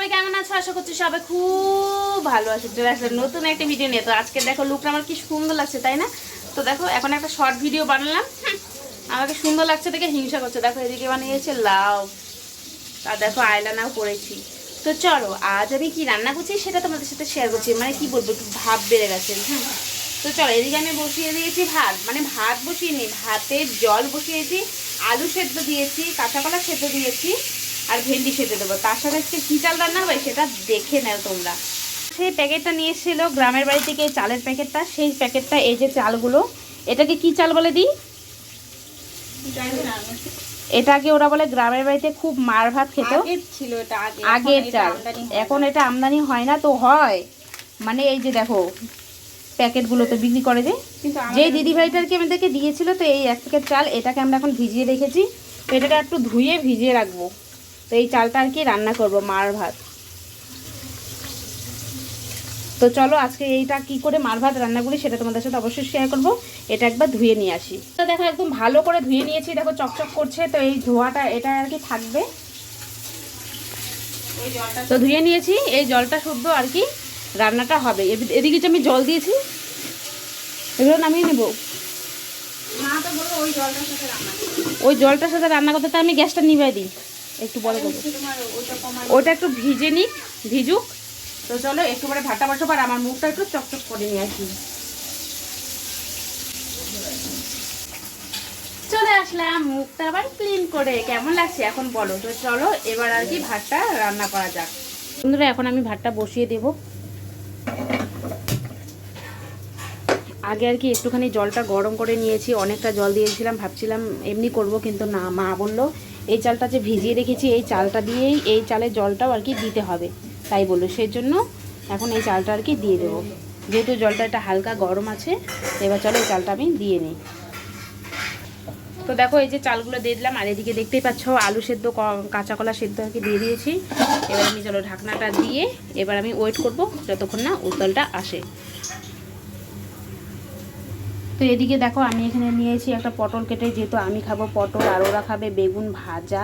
সবাই কেমন আছো? আশা করছি সবাই খুব ভালো আছে। চলে আসলে নতুন একটা ভিডিও নিয়ে। তো আজকে দেখো লুকটা আমার কি সুন্দর লাগছে, তাই না? তো দেখো, এখন একটা শর্ট ভিডিও বানালাম। আমাকে সুন্দর লাগছে দেখে হিংসা করছে। দেখো, এদিকে বানিয়েছে লাউ। আর দেখো, আয়লানাও করেছি। তো চলো, আজ আমি কি রান্না করছি সেটা তোমাদের সাথে শেয়ার করছি। মানে কি বলব, একটু ভাব বেড়ে গেছে। হুম, তো চলো, এদিকে আমি বসিয়ে দিয়েছি ভাত। মানে ভাত বসিয়ে নি, ভাতের জল বসিয়েছি, আলু সেদ্ধ দিয়েছি, কাঁচা কলা সেদ্ধ দিয়েছি। আর ভেন্ডি সেদ্ধ দেবো। তার সাথে আজকে কী চাল রান্না হবে সেটা দেখে নাও তোমরা। সেই প্যাকেটটা নিয়ে এসেছিল গ্রামের বাড়ি থেকে এই চালের প্যাকেটটা। সেই প্যাকেটটা এই যে চালগুলো এটাকে কি চাল বলে দিই? এটাকে ওরা বলে গ্রামের বাড়িতে খুব মার ভাত খেত। আগের ছিল আগে। আগের চাল। এখন এটা আমদানি হয় না তো হয়। মানে এই যে দেখো প্যাকেটগুলো তো বিক্রি করে যে। যেই দিদি ভাইটারকে আমাদেরকে দিয়েছিল তো এই এক প্যাকেট চাল এটাকে আমরা এখন ভিজিয়ে রেখেছি। তো এটাকে একটু ধুয়ে ভিজিয়ে রাখব। তো এই চালটা আর কি রান্না করব মার ভাত। তো চলো আজকে এইটা কি করে মার ভাত রান্না করি সেটা তোমাদের সাথে অবশ্যই শেয়ার করব এটা একবার ধুয়ে নিয়ে আসি। তো দেখো একদম ভালো করে ধুয়ে নিয়েছি দেখো চকচক করছে তো এই ধোয়াটা এটা আর কি থাকবে। তো ধুয়ে নিয়েছি এই জলটা শুদ্ধ আর কি রান্নাটা হবে। এদি- এদিকে যে আমি জল দিয়েছি এগুলো নামিয়ে নেব। ওই জলটার সাথে রান্না করতে। আমি গ্যাসটা নিভাই দিই। একটু বড় করব। ওটা একটু ভিজে নিক ভিজুক। তো চলো একটু পরে ভাতটা বসাবো আর আমার মুখটা একটু চকচক করে নিয়ে আসি চলে আসলাম মুখটা আবার ক্লিন করে। কেমন লাগছে এখন বলো? তো চলো এবার আর কি ভাতটা রান্না করা যাক। বন্ধুরা এখন আমি ভাতটা বসিয়ে দেব। আগে আর কি একটুখানি জলটা গরম করে নিয়েছি অনেকটা জল দিয়েছিলাম ভাবছিলাম এমনি করব কিন্তু না মা বলল এই চালটা যে ভিজিয়ে রেখেছি, এই চালটা দিয়েই এই চালের জলটাও আর কি দিতে হবে। তাই বলল সেই জন্য এখন এই চালটা আর কি দিয়ে দেবো। যেহেতু জলটা একটা হালকা গরম আছে, এবার চলো এই চালটা আমি দিয়ে নিই। তো দেখো, এই যে চালগুলো দিয়ে দিলাম, আর এদিকে দেখতেই পাচ্ছ, আলু সেদ্ধ কাঁচা কলা সেদ্ধ আর কি দিয়ে দিয়েছি। এবার আমি চলো ঢাকনাটা দিয়ে এবার আমি ওয়েট করব, যতক্ষণ না উতলটা আসে। তো এদিকে দেখো, আমি এখানে নিয়েছি একটা পটল কেটে, যেহেতু আমি খাব পটল আর ওরা খাবে বেগুন ভাজা।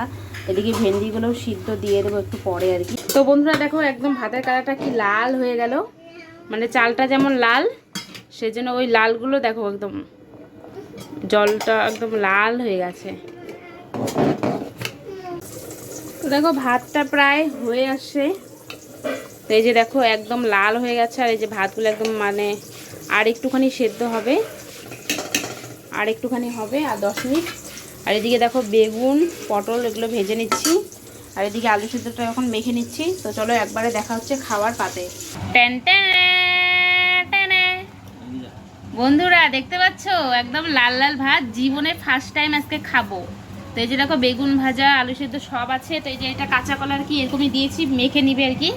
এদিকে ভেন্ডিগুলোও সিদ্ধ দিয়ে দেবো একটু পরে আর কি। তো বন্ধুরা দেখো, একদম ভাতের কালারটা কি লাল হয়ে গেল। মানে চালটা যেমন লাল, সেজন্য ওই লালগুলো দেখো একদম, জলটা একদম লাল হয়ে গেছে। তো দেখো, ভাতটা প্রায় হয়ে আসছে। তো এই যে দেখো, একদম লাল হয়ে গেছে, আর এই যে ভাতগুলো একদম মানে আর একটুখানি সেদ্ধ হবে। আর একটুখানি হবে, আর দশ মিনিট। আর এদিকে দেখো বেগুন, পটল, এগুলো ভেজে নিচ্ছি। আর এদিকে আলু সিদ্ধটা এখন মেখে নিচ্ছি। তো চলো একবারে দেখা হচ্ছে খাওয়ার পাতে। টেন বন্ধুরা, দেখতে পাচ্ছ? একদম লাল লাল ভাত। জীবনে ফার্স্ট টাইম আজকে খাব। তো এই যে দেখো বেগুন ভাজা, আলু সিদ্ধ সব আছে। তো এই যে এটা কাঁচা কলা আর কি এরকমই দিয়েছি, মেখে নিবে আর কি।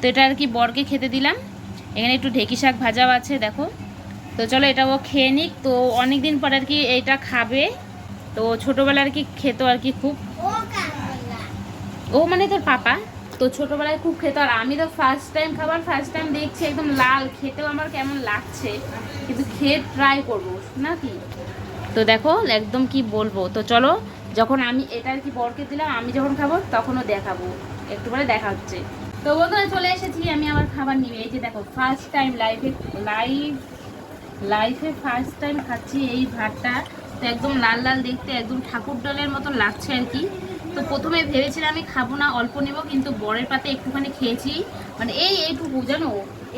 তো এটা আর কি বরকে খেতে দিলাম। এখানে একটু ঢেকি শাক ভাজাও আছে, দেখো। তো চলো এটা ও খেয়ে নিক। তো অনেক দিন পর আর কি এইটা খাবে। তো ছোটোবেলায় আর কি খেতো আর কি খুব। ও মানে তোর পাপা? তো ছোটোবেলায় খুব খেতো। আর আমি তো ফার্স্ট টাইম খাবার ফার্স্ট টাইম দেখছি, একদম লাল। খেতেও আমার কেমন লাগছে। কিন্তু খেয়ে ট্রাই করব নাকি তো দেখো, একদম কি বলব। তো চলো, যখন আমি এটা আর কি বরকে দিলাম, আমি যখন খাব তখনও দেখাবো। একটু পরে দেখা হচ্ছে। তো বন্ধুরা, চলে এসেছি। আমি আমার খাবার নিয়ে। এই যে দেখো ফার্স্ট টাইম লাইফে লাইভ লাইফে ফার্স্ট টাইম খাচ্ছি এই ভাতটা। তো একদম লাল লাল দেখতে, একদম ঠাকুর ডালের মতো লাগছে আর কি। তো প্রথমে ভেবেছিলাম আমি খাব না, অল্প নেব, কিন্তু বরের পাতে একটুখানি খেয়েছি। মানে এই এইটুকু, জানো?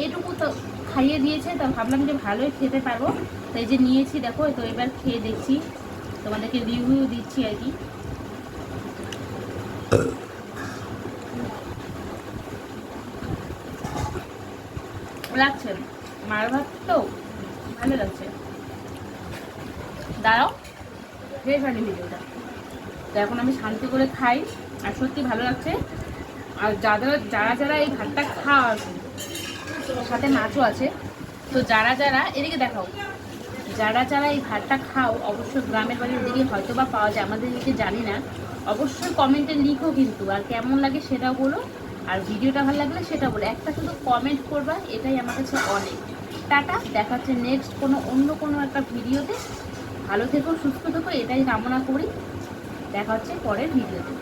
এইটুকু তো খাইয়ে দিয়েছে, তো ভাবলাম যে ভালোই খেতে পারব। তো এই যে নিয়েছি, দেখো, তো এবার খেয়ে দেখছি। তোমাদেরকে রিভিউ দিচ্ছি আর কি। লাগছে মার ভাত তো ভালো লাগছে দাঁড়াও। বেশ ভালো ভিডিওটা তো এখন আমি শান্তি করে খাই। আর সত্যি ভালো লাগছে। আর যারা যারা যারা এই ভাতটা খাওয়া সাথে নাচও আছে, তো যারা যারা, এদিকে দেখাও। যারা যারা এই ভাতটা খাও, অবশ্যই গ্রামের বাড়ির দিকে হয়তো বা পাওয়া যায়, আমাদের দিকে জানি না। অবশ্যই কমেন্টে লিখো কিন্তু, আর কেমন লাগে সেটাও বলো। আর ভিডিওটা ভালো লাগলে সেটা বলো। একটা শুধু কমেন্ট করবা, এটাই আমার কাছে অনেক। টাটা দেখা হচ্ছে নেক্সট কোনো অন্য কোনো একটা ভিডিওতে। ভালো থেকো সুস্থ থেকো এটাই কামনা করি। দেখা হচ্ছে পরের ভিডিওতে